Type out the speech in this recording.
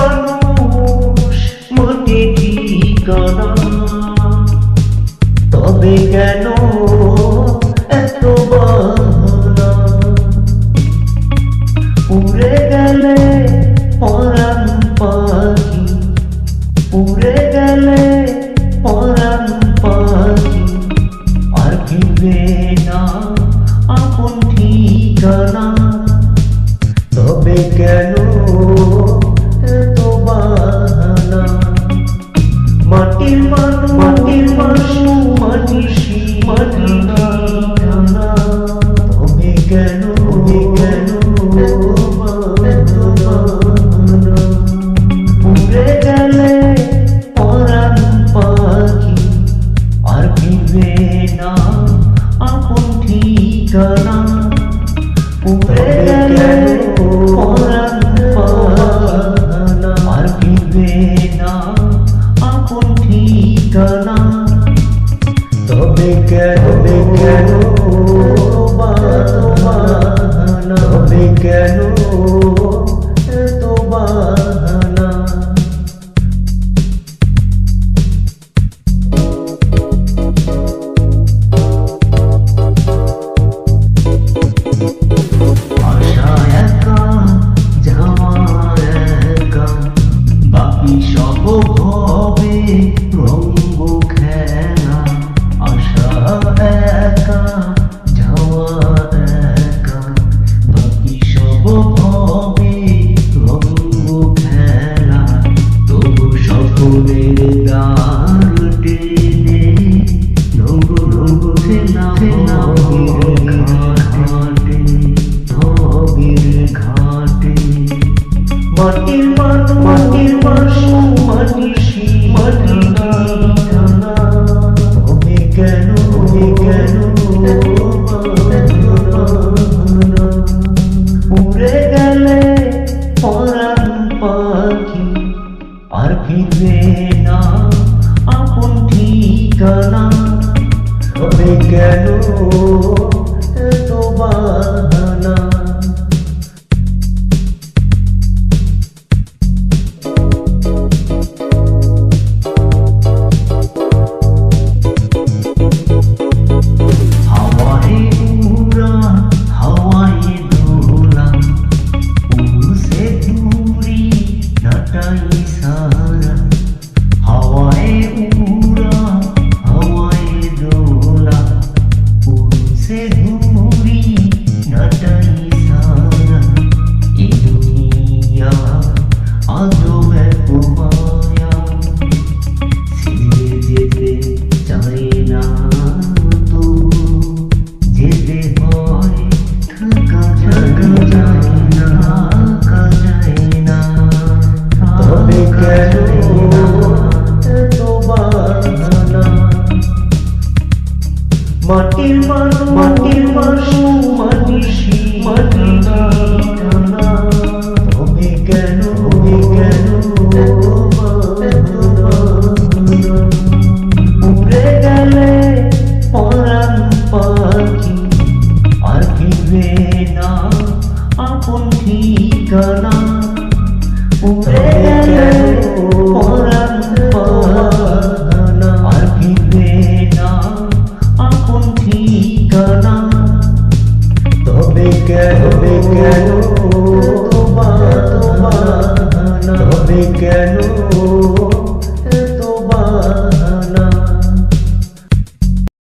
মানুষ মোটে ঠিকানা তবে কেন এত বাহানা? উড়ে গেলে পরাণ পাখি, উড়ে গেলে পরাণ পাখি, আর ফিরবে না আপন ঠিকানা উড়ে গেল পরাণ পানা আর ফিরবে না আপন ঠিকানা তবে কেন কেন? তবে কেন নির্বাণ কেন গেলে পরাণ পাখি আর ফিরবে না আপন ঠিকানা হবে কেন এত বা Pun Thi Kana